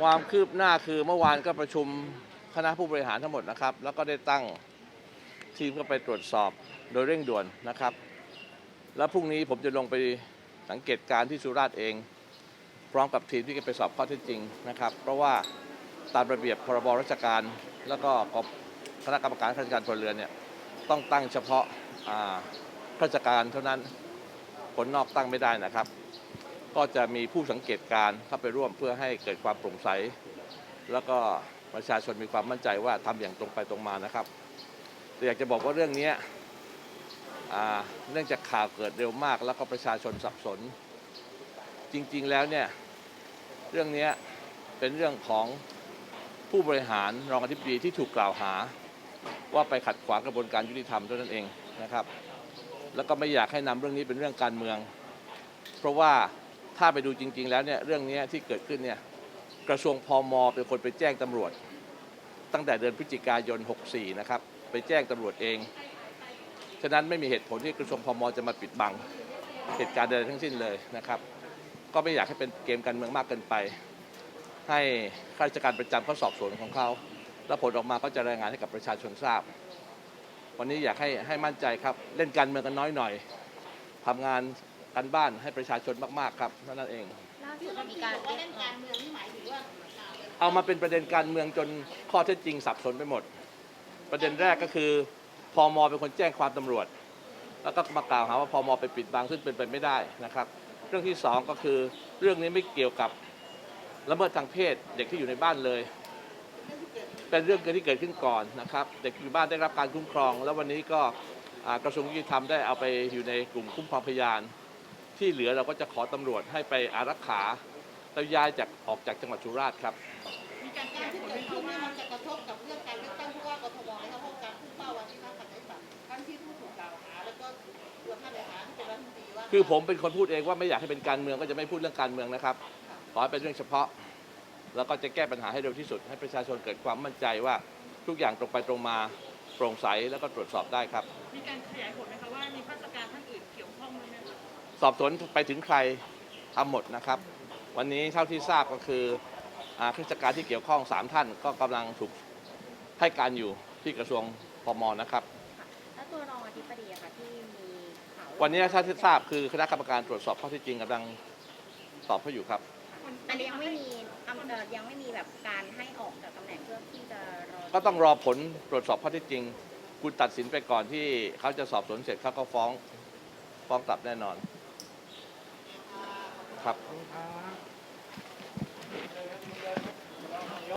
ความคืบหน้าคือเมื่อวานก็ประชุมคณะผู้บริหารทั้งหมดนะครับ แล้วก็ได้ตั้งทีมเข้าไปตรวจสอบโดยเร่งด่วนนะครับ แล้วพรุ่งนี้ผมจะลงไปสังเกตการณ์ที่สุราษฎร์เอง พร้อมกับทีมที่จะไปสอบข้อเท็จจริงนะครับ เพราะว่าตามระเบียบพรบราชการ แล้วก็คณะกรรมการข้าราชการพลเรือนเนี่ยต้องตั้งเฉพาะอ่าข้าราชการเท่านั้นคนนอกตั้งไม่ได้นะครับ ก็จะมีผู้สังเกตการเข้าไปร่วมเพื่อให้เกิดความโปร่งใส แล้วก็ประชาชนมีความมั่นใจว่าทำอย่างตรงไปตรงมานะครับแต่อยากจะบอกว่าเรื่องนี้เนื่องจากข่าวเกิดเร็วมาก แล้วก็ประชาชนสับสน จริงๆแล้วเนี่ยเรื่องนี้เป็นเรื่องของผู้บริหารรองอธิบดีที่ถูกกล่าวหา ว่าไปขัดขวางกระบวนการยุติธรรมเท่านั้นเองนะครับ แล้วก็ไม่อยากให้นำเรื่องนี้เป็นเรื่องการเมือง เพราะว่า ถ้าไปดูจริง ๆ แล้วเนี่ยเรื่องนี้ที่เกิดขึ้นเนี่ยกระทรวงพมเป็นคนไปแจ้งตำรวจ ตั้งแต่เดือนพฤศจิกายน 64 นะครับ ไปแจ้งตำรวจเอง ฉะนั้นไม่มีเหตุผลที่กระทรวงพมจะมาปิดบังเหตุการณ์ใดทั้งสิ้นเลยนะครับ ก็ไม่อยากให้เป็นเกมการเมืองมากเกินไป ให้ข้าราชการประจำเขาสอบสวนของเขาแล้วผลออกมาก็จะรายงานให้กับประชาชนทราบ วันนี้อยากให้ให้มั่นใจครับ เล่นการเมืองกันน้อยหน่อยทำงาน กันบ้านให้ประชาชนมากๆครับเท่านั้นเอง ล่าสุที่ดเรามีมีกาการรว่าเล่นการเมืองนี่หมายถึงว่าเอามาเป็นประเด็นการเมืองจนข้อเท็จจริงสับสนไปหมด ประเด็นแรกก็คือพอมเป็นคนแจ้งความตำรวจ แล้วก็มากล่าวหาว่าพอมไปปิดบังซึ่งเป็นไปไม่ได้นะครับ เรื่องที่สองก็คือเรื่องนี้ไม่เกี่ยวกับละเมิดทางเพศเด็กที่อยู่ในบ้านเลย เป็นเรื่องที่เกิดขึ้นก่อนนะครับ เด็กอยู่บ้านได้รับการคุ้มครอง แล้ววันนี้ก็อ่ากระทรวงยุติธรรมได้เอาไปอยู่ในกลุ่มคุ้มครองพยาน ที่เหลือเราก็จะขอตำรวจให้ไปอารักขาแล้วย้ายจากออกจากจังหวัดสุราษฎร์ครับมีการการที่เกิดขึ้นนี่มันจะกระทบกับเรื่องการเลือกตั้งผู้ว่ากทมไหมคะเพราะการพุ่งเป้าวันที่ท่านขัดใจสัตว์ท่านที่ผู้ถูกกล่าวหาแล้วก็ตัวท่านเลขาที่เป็นรัฐมนตรีว่าคือผมเป็นคนพูดเองว่าไม่อยากให้เป็นการเมืองก็จะไม่พูดเรื่องการเมืองนะครับ ขอให้เป็นเรื่องเฉพาะ แล้วก็จะแก้ปัญหาให้เร็วที่สุด ให้ประชาชนเกิดความมั่นใจว่าทุกอย่างตรงไปตรงมาโปร่งใสแล้วก็ตรวจสอบได้ครับ มีการขยายผลไหมคะว่ามีข้าราชการท่านอื่นเกี่ยวข้องไหมไหมคะ สอบสวนไปถึงใครทำหมดนะครับ วันนี้เท่าที่ทราบก็คืออ่าข้าราชการที่เกี่ยวข้องสามท่านก็กำลังถูกให้การอยู่ที่กระทรวงพมนะครับแล้วตัวรองอธิบดีอะค่ะที่มีข่าววันนี้ถ้าที่ทราบคือคณะกรรมการตรวจสอบข้อเที่จริงกำลังสอบเขาอยู่ครับอันนี้ยังไม่มีอำเอ่อยังไม่มีแบบการให้ออกจากตำแหน่งเพื่อที่จะรอก็ต้องรอผลตรวจสอบข้อเท็จจริง คุณตัดสินไปก่อนที่เขาจะสอบสวนเสร็จเขาก็ฟ้องฟ้องกลับแน่นอน ครับ